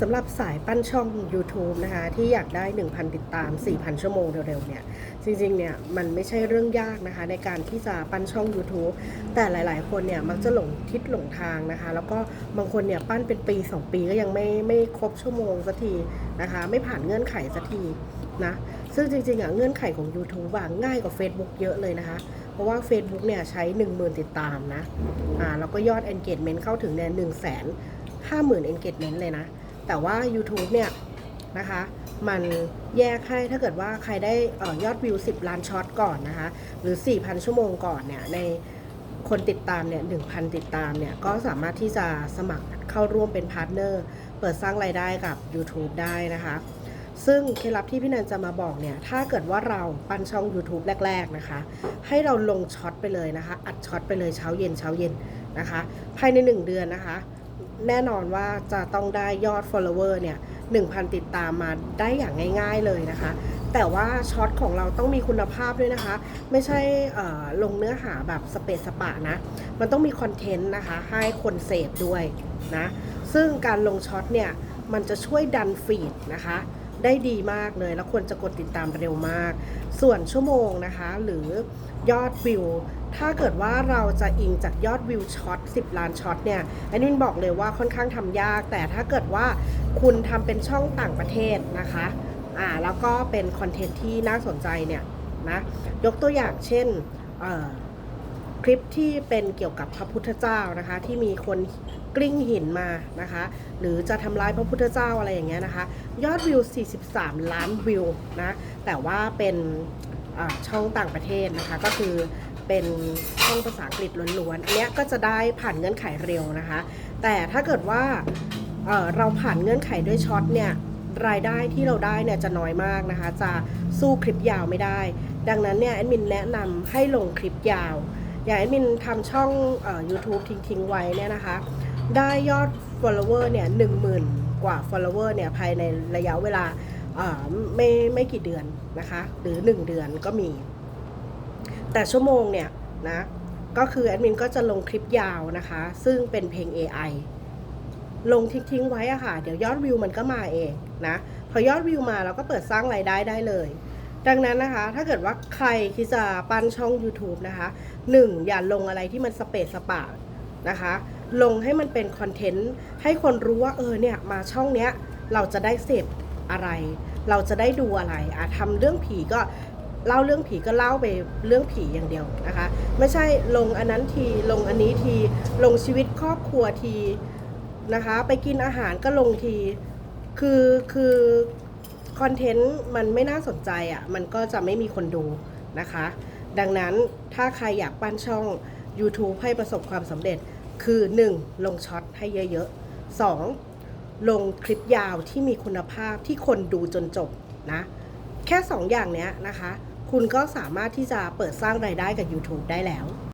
สำหรับสายปั้นช่อง YouTube นะคะ ที่อยากได้ 1,000 ติดตาม 4,000 ชั่วโมงเร็วๆเนี่ย จริงๆ เนี่ยมันไม่ใช่เรื่องยากนะคะ ในการที่จะปั้นช่อง YouTube แต่หลายๆ คนเนี่ยมักจะหลงทิศหลงทางนะคะ แล้วก็บางคนเนี่ยปั้นเป็นปี 2 ปีก็ยังไม่ไม่ครบชั่วโมงสักทีนะคะ ไม่ผ่านเงื่อนไขสักทีนะ ซึ่งจริงๆอะเงื่อนไขของ YouTube อะง่ายกว่า Facebook เยอะเลยนะคะ เพราะว่า Facebook เนี่ยใช้ 10,000 ติดตามนะ อ่าแล้วก็ยอด engagement เข้าถึงเนี่ย1 5 0 0 0 0 engagement เลยนะ แต่ว่า YouTube เนี่ยนะคะมันแยกให้ถ้าเกิดว่าใครได้ออยอดวิว 10 ล้านช็อตก่อนนะคะ หรือ 4,000 ชั่วโมงก่อนเนี่ยในคนติดตามเนี่ย1,000 ติดตามเนี่ย ก็สามารถที่จะสมัครเข้าร่วมเป็นพาร์ทเนอร์ เปิดสร้างรายได้กับ YouTube ได้นะคะ ซึ่งเคล็ดลับที่พี่นันจะมาบอกเนี่ย ถ้าเกิดว่าเราปั้นช่อง YouTube แรก ๆนะคะ ให้เราลงช็อตไปเลยนะคะ อัดช็อตไปเลยเช้าเย็นเช้าเย็นนะคะ ภายใน 1 เดือนนะคะ แน่นอนว่าจะต้องได้ยอด follower เนี่ย 1,000 ติดตามมาได้อย่างง่ายๆเลยนะคะ แต่ว่าช็อตของเราต้องมีคุณภาพด้วยนะคะ ไม่ใช่ลงเนื้อหาแบบสเปซสปะนะ มันต้องมีคอนเทนต์นะคะ ให้คนเสพด้วยนะ ซึ่งการลงช็อตเนี่ย มันจะช่วยดันฟีดนะคะได้ดีมากเลยแล้วคนจะกดติดตามเร็วมาก ส่วนชั่วโมงนะคะ หรือยอดวิว ถ้าเกิดว่าเราจะอิงจากยอดวิวช็อต10 ล้านช็อตเนี่ยแอนนินบอกเลยว่าค่อนข้างทำยาก แต่ถ้าเกิดว่าคุณทำเป็นช่องต่างประเทศนะคะอ่าแล้วก็เป็นคอนเทนต์ที่น่าสนใจเนี่ยนะยกตัวอย่างเช่นคลิปที่เป็นเกี่ยวกับพระพุทธเจ้านะคะ ที่มีคนกลิ้งหินมานะคะ หรือจะทำร้ายพระพุทธเจ้าอะไรอย่างเงี้ยนะคะ ยอดวิว 43 ล้านวิวนะแต่ว่าเป็นช่องต่างประเทศนะคะ ก็คือ เป็นช่องภาษาอังกฤษล้วนๆ อันนี้ก็จะได้ผ่านเงื่อนไขเร็วนะคะ แต่ถ้าเกิดว่าเเราผ่านเงื่อนไขด้วยช็อตเนี่ยรายได้ที่เราได้เนี่ยจะน้อยมากนะคะ จะสู้คลิปยาวไม่ได้ ดังนั้นเนี่ยแอดมินแนะนำให้ลงคลิปยาว อย่างแอดมินทำช่องออ YouTube ทิ้งๆไว้เนี่ยนะคะ ได้ยอด follower เนี่ยหนึ่งหมื่นกว่า follower เนี่ยภายในระยะเวลาไม่ไม่กี่เดือนนะคะ หรือ 1 เดือนก็มี แต่ชั่วโมงเนี่ยนะก็คือแอดมินก็จะลงคลิปยาวนะคะ ซึ่งเป็นเพลง AI ลงทิ้งๆไว้อะค่ะ เดี๋ยวยอดวิวมันก็มาเองนะ พอยอดวิวมาเราก็เปิดสร้างรายได้ได้เลย ดังนั้นนะคะ ถ้าเกิดว่าใครที่จะปั้นช่อง YouTube นะคะหนึ่งอย่าลงอะไรที่มันสเปซสปะนะคะ ลงให้มันเป็นคอนเทนต์ ให้คนรู้ว่าเออเนี่ย มาช่องเนี้ย เราจะได้เสพอะไร เราจะได้ดูอะไรอะทำเรื่องผีก็ เล่าเรื่องผีก็เล่าไปเรื่องผีอย่างเดียวนะคะ ไม่ใช่ลงอันนั้นทีลงอันนี้ทีลงชีวิตครอบครัวทีนะคะ ไปกินอาหารก็ลงทีคือคือคอนเทนต์มันไม่น่าสนใจอะ่ะมันก็จะไม่มีคนดูนะคะ ดังนั้นถ้าใครอยากปั้นช่อง YouTube ให้ประสบความสำเร็จคือ 1. ลงช็อตให้เยอะๆ 2. ลงคลิปยาวที่มีคุณภาพที่คนดูจนจบนะ แค่ 2อย่างเนี้ยนะคะ คุณก็สามารถที่จะเปิดสร้างรายได้กับ YouTube ได้แล้ว